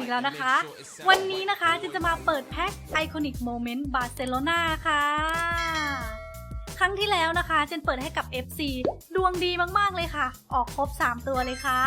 พบกันอีกแล้วนะคะ วันนี้นะคะจะจะมาเปิดแพ็ค Iconic Moment Barcelona ค่ะ ครั้งที่แล้วนะคะเจนเปิดให้กับ FC ดวงดีมากๆเลยค่ะ ออกครบ 3 ตัวเลยค่ะ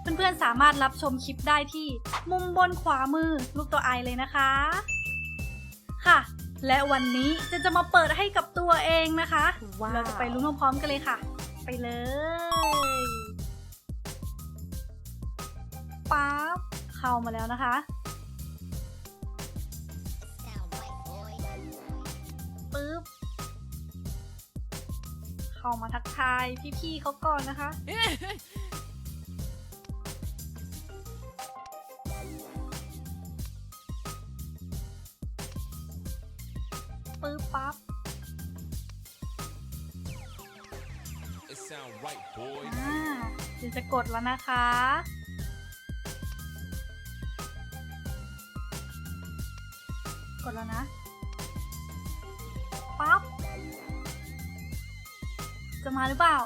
เพื่อนๆสามารถรับชมคลิปได้ที่มุมบนขวามือลูกตัวไอเลยนะคะ ค่ะ และวันนี้เจนจะมาเปิดให้กับตัวเองนะคะว้าวเราจะไปลุ้นพร้อมๆกันเลยค่ะ ไปเลยปั๊บ เข้ามาแล้วนะคะ ปึ๊บ เข้ามาทักทายพี่ๆเขาก่อนนะคะ ปึ๊บปั๊บ It sound right, boy. อ่าเดี๋ยวจะกดแล้วนะคะ ดแล้วนะปั๊บจะมาหรือเปล่า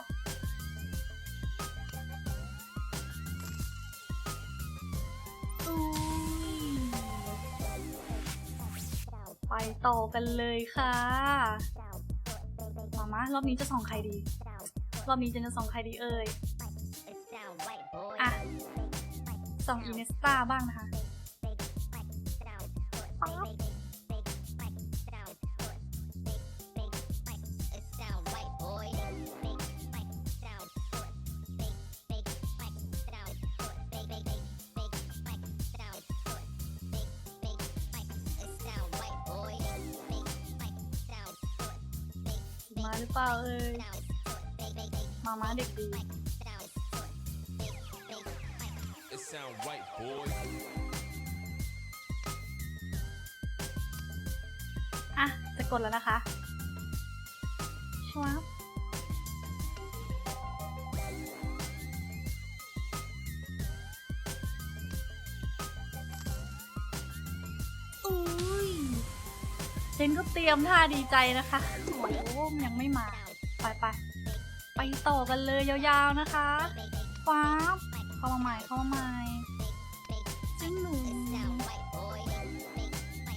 ไปต่อกันเลยค่ะมามารอบนี้จะส่องใครดี รอบนี้จนจะส่องใครดีเอ่ยอะส่องอินเนสตาบ้างนะคะ มาหรือเปล่าเอ้ยมามาเด็กดี It sound right, boy. อะจะกดแล้วนะคะ รียมท่าดีใจนะคะโอ้โหยังไม่มา ไปไปไปต่อกันเลยยาวๆนะคะฟ้าบเข้ามาใหม่เข้ามาใหม่จิ้งหนู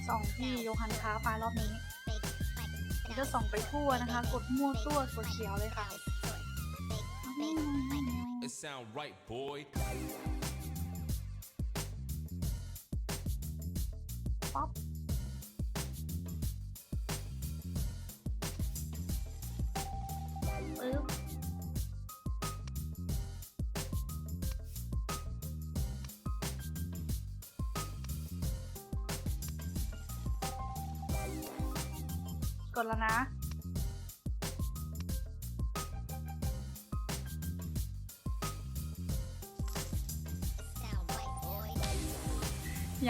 สองที่โยฮันค้าปลารอบนี้จะส่องไปทั่วนะคะ กดมั่วตัวกดเขียวเลยค่ะ It sound right, boy. ป๊อป กดแล้วนะ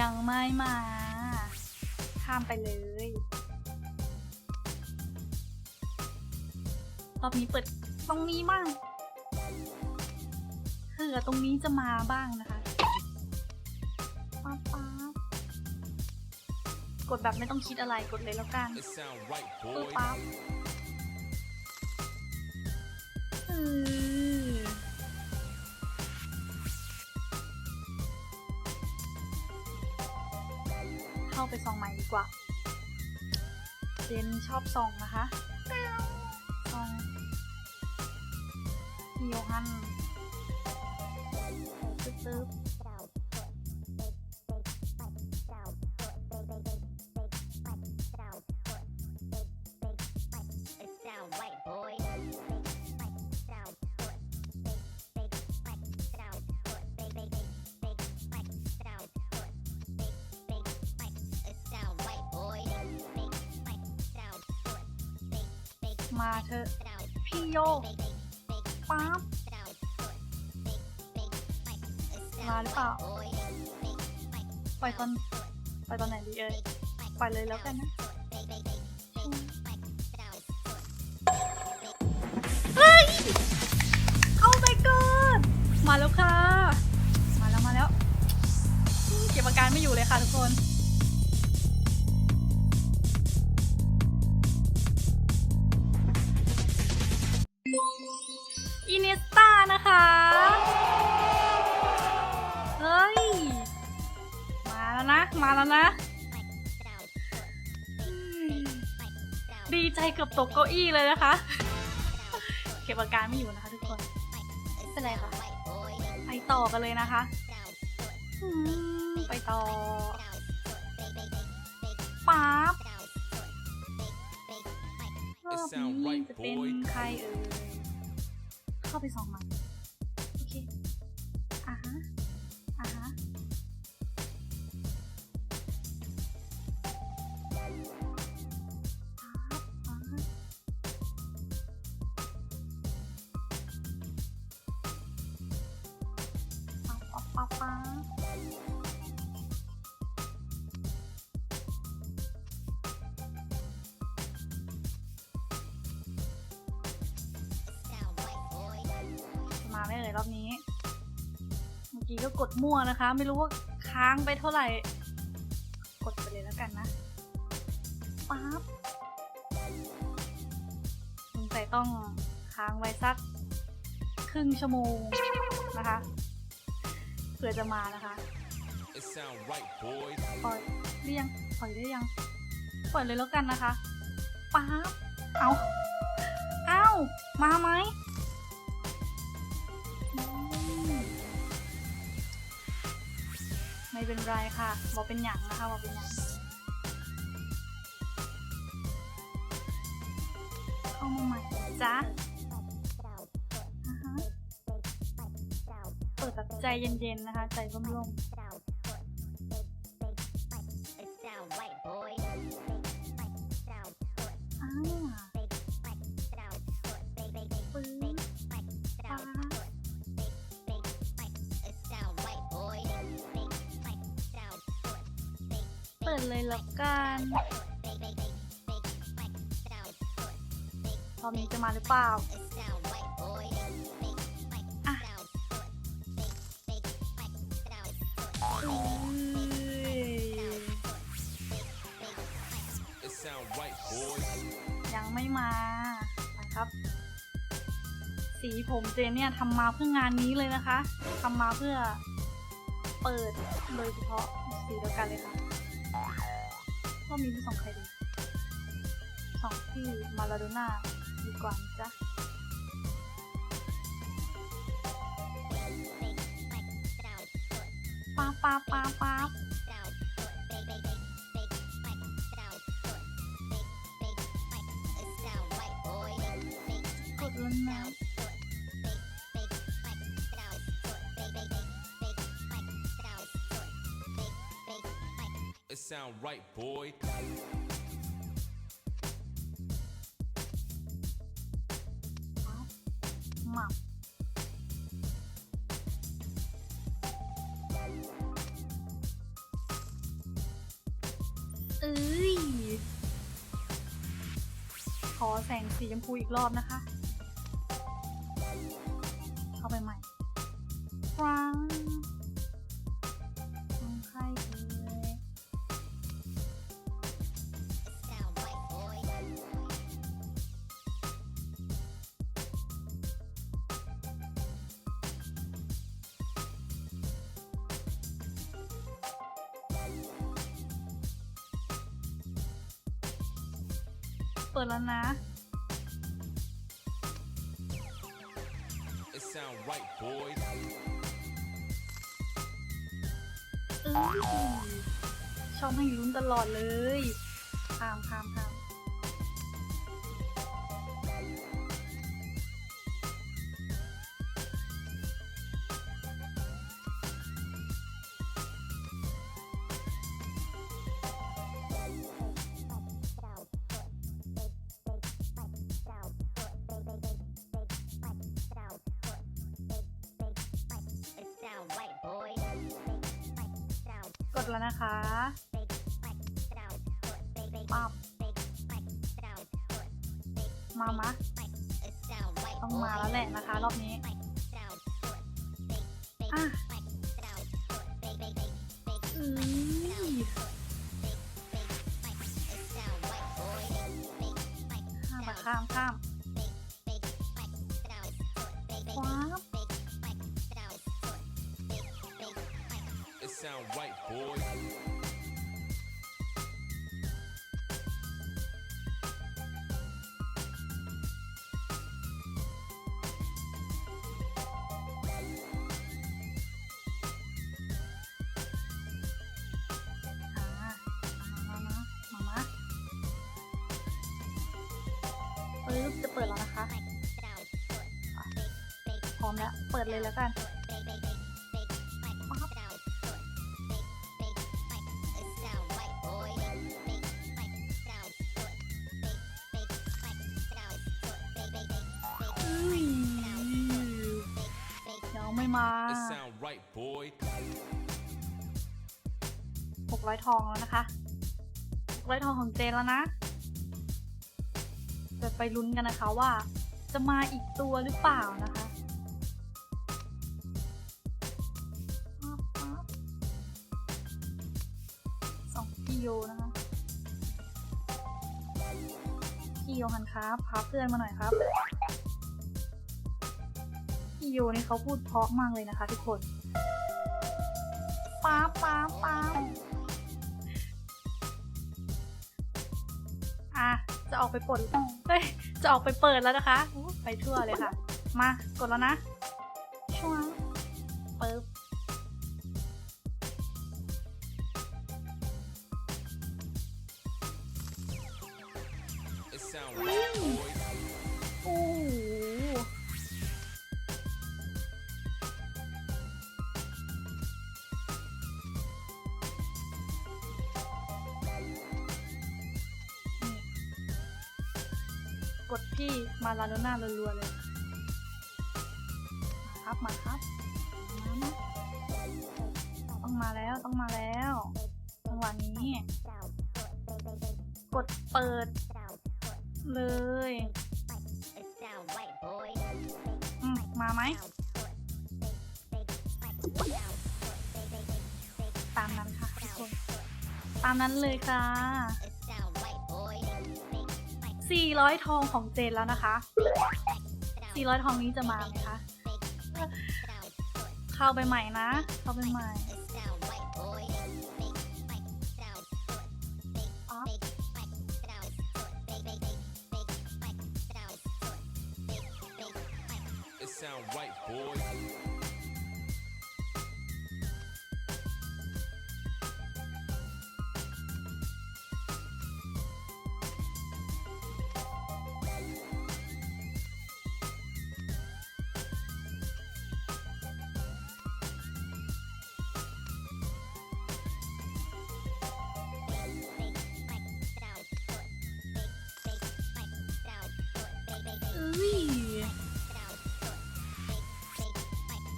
ยังไม่มา ข้ามไปเลย รอบนี้เปิดตรงนี้บ้างเผื่อตรงนี้จะมาบ้างนะคะ กดแบบไม่ต้องคิดอะไรกดเลยแล้วกัน It sound right, ปึ๊บ boy. ปั๊บอือเข้าไปส่องใหม่ดีกว่า เจนชอบส่องนะคะส่องพี่โยฮันตึ๊บ มาเถอะ พี่โยปั๊บมาหรือเปล่าปล่อยตอนปล่อยตอนไหนดีเอ่ยปล่อยเลยแล้วกันนะเฮ้ยเอาไปก่อนมาแล้วค่ะ มาแล้วมาแล้ว เก็บอาการไม่อยู่เลยค่ะทุกคน แล้วนะอืมดีใจเกือบตกเก้าอี้เลยนะคะ เก็บอาการไม่อยู่นะคะทุกคนไม่เป็นไรค่ะ ไปต่อกันเลยนะคะอืมไปต่อป๊าบรอบนี้จะเป็นใครเอ่ย เข้าไปส่องมัน กี้ก็กดมั่วนะคะ ไม่รู้ว่าค้างไปเท่าไหร่ กดไปเลยแล้วกันนะป๊าบสงสัยต้องค้างไว้สักครึ่งชั่วโมงนะคะเผื่อจะมานะคะ It sound right, boys. ปล่อยเรียงปล่อยได้ยังปล่อยเลยแล้วกันนะคะป๊าบเอาเอามาไหม ไม่เป็นไรค่ะบอกเป็นหยังนะคะบอกเป็นหยังเข้ามาใหม่จ้ะอ่าฮะเปิดแบบใจเย็นๆนะคะ ใจร่มๆ อบนี้จะมาหรือเปล่าอะอุ้ย It sound right, boys. ยังไม่มานะครับ สีผมเจนเนี่ยทำมาเพื่องานนี้เลยนะคะทำมาเพื่อเปิดโดยเฉพาะสีเดียวกันเลยค่ะรอบนี้มีสองใครดีสองที่มาลาโดน่า quanta pa pa pa pa Corona. It sound right, boy. เอ้ย ขอแสงสีชมพูอีกรอบนะคะ ปิดแล้วนะ It sound right, boys. เอ้ยชอบให้ลุ้นตลอดเลยพามพาม แล้วนะคะปั๊บมามะต้องมาแล้วแหละนะคะ รอบนี้อะอือข้ามมาข้าม ปึ๊บจะเปิดแล้วนะคะอะพร้อมแล้ว เปิดเลยแล้วกันปั๊บอุ้ยยังไม่มา It sound right, boy. หกร้อยทองแล้วนะคะหกร้อยทองของเจนแล้วนะ จะไปลุ้นกันนะคะว่า จะมาอีกตัวหรือเปล่านะคะปั๊บปั๊บสองพี่โยนะคะพี่โยหันครับพาเพื่อนมาหน่อยครับพี่โยนี่เขาพูดเพราะมากเลยนะคะทุกคนป๊าป๊าป๊า จะออกไปปลดเฮ้ย จะออกไปเปิดแล้วนะคะ ไปทั่วเลยค่ะ มากดแล้วนะ กดพี่มาลาโดน่ารัวๆเลยมาครับมาครับต้องมาแล้วต้องมาแล้วจังหวะนี้กดเปิด เลยมาไหมตามนั้นค่ะทุกคน ตามนั้นเลยค่ะ 400 ทองของเจนแล้วนะคะ 400 ทองนี้จะมาไหมคะ เข้าไปใหม่นะ เข้าไปใหม่อ๊อฟ It sound right, boy.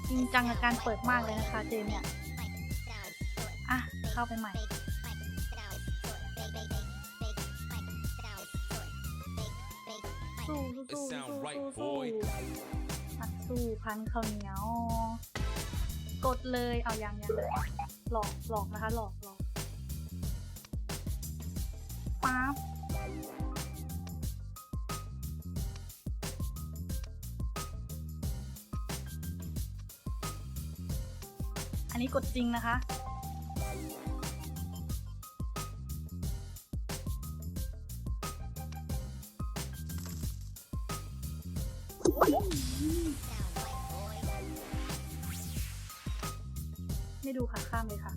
จริงจังกับการเปิดมากเลยนะคะเจนเนี่ย อะ เข้าไปใหม่ สู้สู้สู้สู้สู้สู้พันข้าวเหนียว กดเลยเอายังยังหลอกหลอกนะคะ หลอกหลอกปั๊บ นนี้กดจริงนะคะ ไม่ดูค่ะข้ามเลยค่ะ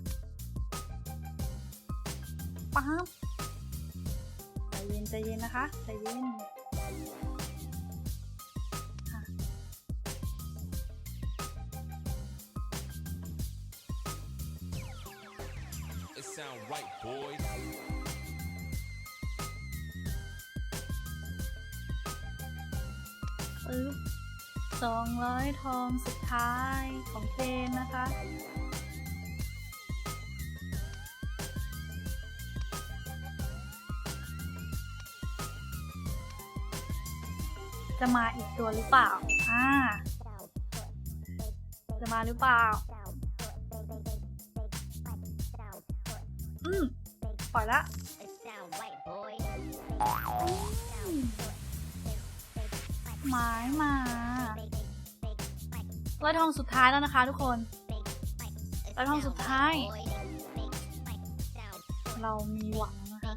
ป๊าบใจเย็นใจเย็นนะคะ ใจเย็น boy. ปึ๊บสองร้อยทองสุดท้ายของเจนนะคะ จะมาอีกตัวหรือเปล่า อ่า จะมาหรือเปล่า ปล่อยละหมายมาร้อยทองสุดท้ายแล้วนะคะทุกคนร้อยทองสุดท้าย เรามีหวังนะคะ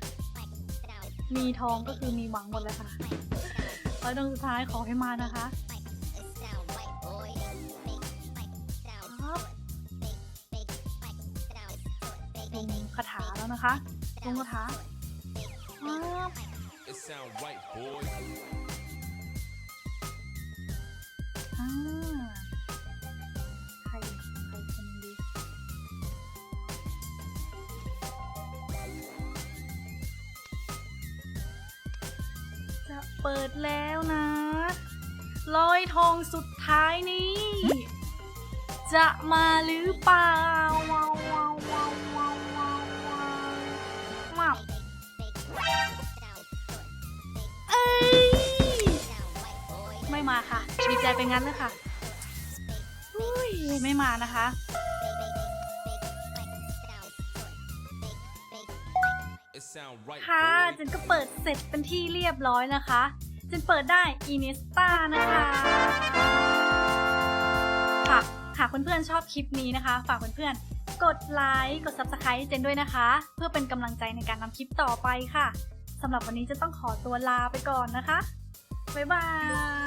มีทองก็คือมีหวังหมดเลยค่ะร้อยทองสุดท้ายขอให้มานะคะครับลงคาถาแล้วนะคะ ลงคาถาครับ It sound right, boy. อ่าใครใครคนดีจะเปิดแล้วนะลอยทองสุดท้ายนี้ จะมาหรือเปล่า ดีใจไปงั้นเลยค่ะไม่มานะคะ ค่ะเจนก็เปิดเสร็จเป็นที่เรียบร้อยนะคะเจนเปิดได้อิน e สตานะคะค่ะหากเพื่อนๆชอบคลิปนี้นะคะ ฝากเพื่อนๆกดไลค์กด Subscribe เจนด้วยนะคะ เพื่อเป็นกำลังใจในการทำคลิปต่อไปค่ะสำหรับวันนี้จะต้องขอตัวลาไปก่อนนะคะ บ๊ายบาย